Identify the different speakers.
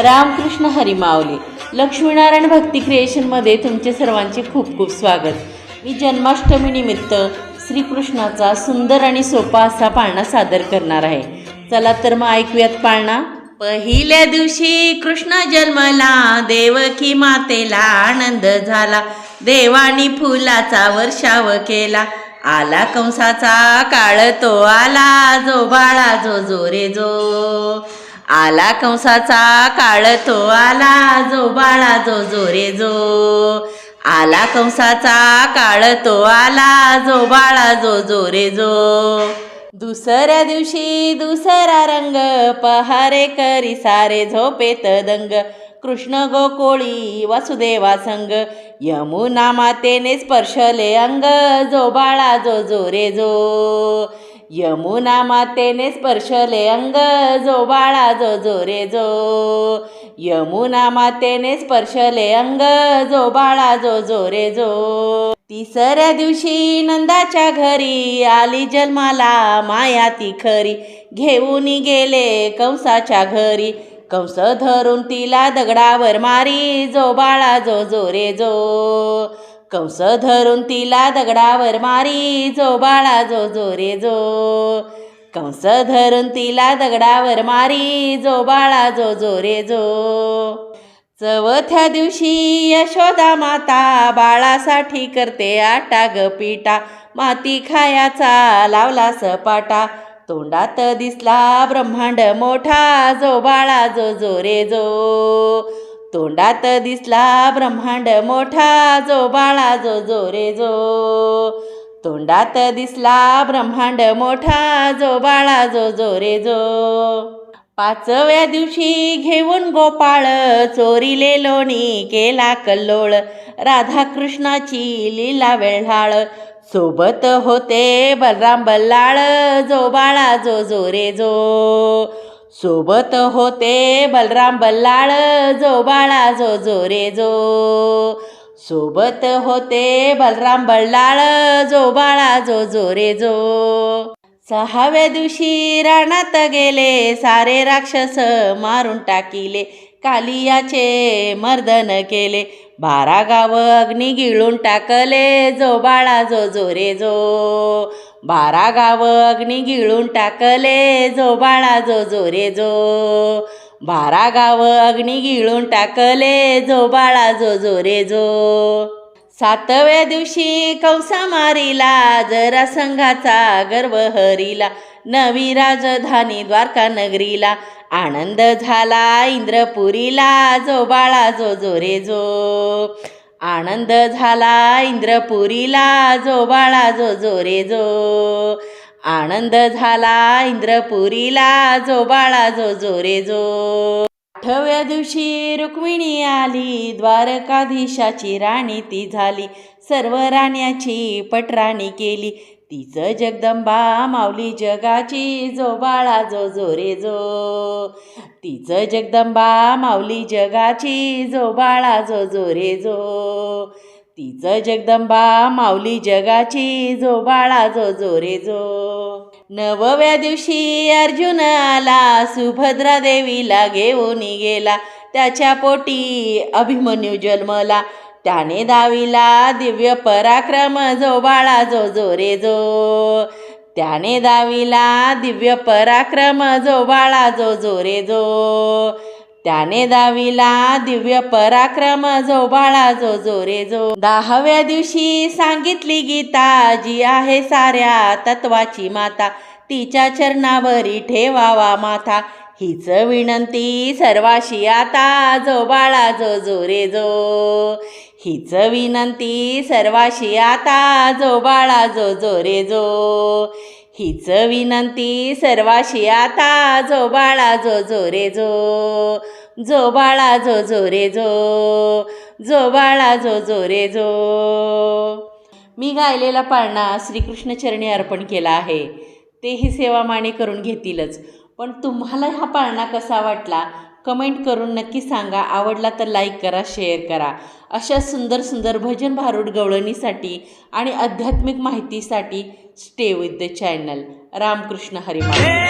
Speaker 1: रामकृष्ण हरिमावली लक्ष्मीनारायण भक्ती क्रिएशनमध्ये तुमचे सर्वांचे खूप खूप स्वागत. मी जन्माष्टमीनिमित्त श्रीकृष्णाचा सुंदर आणि सोपा असा पाळणा सादर करणार आहे. चला तर मग ऐकूयात पाळणा. पहिल्या दिवशी कृष्ण जन्मला देवकी मातेला आनंद झाला. देवानी फुलाचा वर्षाव केला. आला कंसाचा काळ तो आला जो बाळा जो जो रे जो आला कंसाचा काळ तो आला जो बाळा जो जोरे जो. आला कंसाचा काळ तो आला जो बाळा जो जोरे जो. दुसऱ्या दिवशी दुसरा रंग पहारे करी सारे झोपेत दंग. कृष्ण गोकोळी वासुदेवा संग. यमुना मातेने स्पर्शले अंग. जो बाळा जो जो रे जो. यमुना मातेने स्पर्शले अंग जो बाळा जो जो रे जो यमुना मातेने स्पर्शले अंग जो बाळा जो जो रे जो तिसऱ्या दिवशी नंदाच्या घरी आली जन्माला माया ती खरी. घेऊन गेले कंसाच्या घरी. कंस धरून तिला दगडावर मारी जो बाळा जो जो रे जो कंस धरून तिला दगडावर मारी जो बाळा जो जो रे जो. कंस धरून तिला दगडावर मारी जो बाळा जो जो रे जो. चवथ्या दिवशी यशोदा माता बाळासाठी करते आटा ग पिटा माती खायाचा लावला सपाटा. तोंडात दिसला ब्रह्मांड मोठा जो बाळा जो जो रे जो. तोंडात दिसला ब्रह्मांड मोठा जो बाळा जो जो रे जो. तोंडात दिसला ब्रह्मांड मोठा जो बाळा जो जो रे जो. पाचव्या दिवशी घेऊन गोपाळ चोरीले लोणी केला कल्लोळ. राधाकृष्णाची लीला वेळाळ सोबत होते बलराम बल्लाळ जो बाळा जो जो रे जो. सोबत होते बलराम बल्लाळ जो बाळा जो जो रे जो. सोबत होते बलराम बल्लाळ जो बाळा जो जो रे जो. सहाव्या दिवशी रानात गेले सारे राक्षस मारून टाकिले कालियाचे मर्दन केले. बारा गाव अग्नी गिळून टाकले जो बाळा जो जो रे जो. बारा गाव अग्नी गिळून टाकले जो बाळा जो जो रे जो. बारा गाव अग्नी गिळून टाकले जो बाळा जो जो रे जो. सातव्या दिवशी कौसा मारिला जरा संघाचा गर्व हरिला. नवी राजधानी द्वारका नगरीला. आनंद झाला इंद्रपुरीला जो बाळा जो जो रे जो. आनंद झाला इंद्रपुरीला जो बाळा जो जो रे जो. आनंद झाला इंद्रपुरीला जो बाळा जो जो रे जो. आठव्या दिवशी रुक्मिणी आली द्वारकाधीशाची राणी ती झाली. सर्व राण्याची पटराणी केली. तिचं जगदंबा माऊली जगाची जो बाळा जो जो रे जो. तिचं जगदंबा माऊली जगाची जो बाळा जो जो रे जो. तिचं जगदंबा माऊली जगाची जो बाळा जो जो रे जो. नवव्या दिवशी अर्जुन आला सुभद्रा देवीला घेऊन गेला. त्याच्या पोटी अभिमन्यू जन्मला. त्याने दाविला दिव्य पराक्रम जो बाळा जो जो रे जो. त्याने दाविला दिव्य पराक्रम जो बाळा जो जोरे जो. त्याने दाविला दिव्य पराक्रम जो बाळा जो जोरे जो. दहाव्या दिवशी सांगितली गीता जी आहे साऱ्या तत्वाची माता तिच्या चरणावरी ठेवावा माथा. हीच विनंती सर्वाशी आता जो बाळा जो जोरे जो. हीच विनंती सर्वाशी आता जो बाळा जो जो रे जो. हीच विनंती सर्वाशी आता जो बाळा जो जो रे जो. जो बाळा जो जो रे जो. जो बाळा जो जो रे जो. मी गायलेला पाळणा श्रीकृष्ण चरणी अर्पण केला आहे. तेही सेवा माने करून घेतीलच. पण तुम्हाला हा पाळणा कसा वाटला? कमेंट करून नक्की सांगा. आवडला तर लाईक करा शेअर करा. अशा सुंदर सुंदर भजन भारूड गवळणीसाठी आणि आध्यात्मिक माहितीसाठी stay with the channel Ramakrishna हरिमा